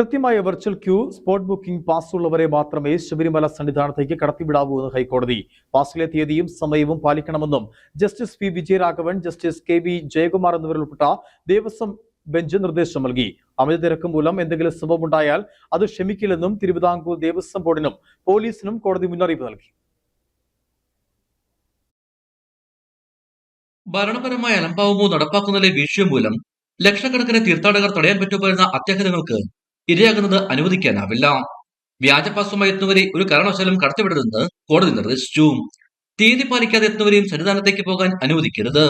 കൃത്യമായ virtual queue spot booking pass ഉള്ളവരെ മാത്രമേ ശബരിമല സന്നിധാനത്തേക്ക് കടത്തിവിടാവൂ എന്ന് ഹൈക്കോടതി പാസിലെ തീയതിയും സമയവും പാലിക്കണമെന്നും justice P Vijayaraghavan justice K V Jayakumar എന്നിവരുൾപ്പെട്ട Devaswom bench നിർദ്ദേശം നൽകി. അമിത തിരക്ക് മൂലം എന്തെങ്കിലും സംഭവമുണ്ടായാൽ അത് ക്ഷമിക്കില്ലെന്നും തിരുവിതാംകൂർ ദേവസ്വം ബോർഡിനും പോലീസിനും കോടതി മുന്നറിയിപ്പ് നൽകി. ഭരണപരമായ അലംഭാവമോ നടപ്പാക്കുന്നതിലെ വീഴ്ച മൂലം ലക്ഷക്കണക്കിന് തീർത്ഥാടകർ തടയാൻ പറ്റുപോയിരുന്ന അത്യാഹിതങ്ങൾക്ക് ഇരയാകുന്നത് അനുവദിക്കാനാവില്ല. വ്യാജപാസുമായി എത്തുന്നവരെ ഒരു കാരണവശാലും കടത്തിവിടരുതെന്ന് കോടതി നിർദ്ദേശിച്ചു. തീയതി പാലിക്കാതെ എത്തുന്നവരെയും സന്നിധാനത്തേക്ക് പോകാൻ അനുവദിക്കരുത്.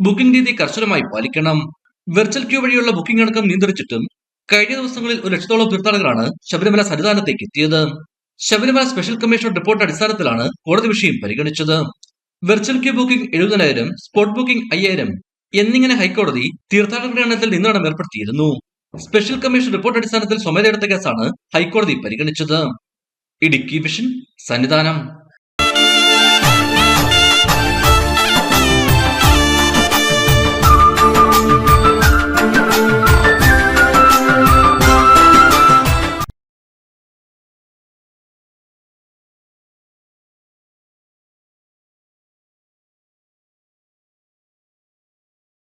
ബുക്കിംഗ് രീതി കർശനമായി പാലിക്കണം. വെർച്വൽ ക്യൂ വഴിയുള്ള ബുക്കിംഗ് അടക്കം നിയന്ത്രിച്ചിട്ടും കഴിഞ്ഞ ദിവസങ്ങളിൽ ഒരു ലക്ഷത്തോളം തീർത്ഥാടകരാണ് ശബരിമല സന്നിധാനത്തേക്ക് എത്തിയത്. ശബരിമല സ്പെഷ്യൽ കമ്മീഷൻ റിപ്പോർട്ട് അടിസ്ഥാനത്തിലാണ് കോടതി വിഷയം പരിഗണിച്ചത്. വെർച്വൽ ക്യൂ ബുക്കിംഗ് എഴുപതിനായിരം സ്പോട്ട് ബുക്കിംഗ് അയ്യായിരം എന്നിങ്ങനെ ഹൈക്കോടതി തീർത്ഥാടകരുടെ എണ്ണത്തിൽ നിയന്ത്രണം ഏർപ്പെടുത്തിയിരുന്നു. സ്പെഷ്യൽ കമ്മീഷൻ റിപ്പോർട്ട് അടിസ്ഥാനത്തിൽ സ്വമേധയെടുത്ത കേസാണ് ഹൈക്കോടതി പരിഗണിച്ചത്. ഇടുക്കി വിഷൻ സന്നിധാനം.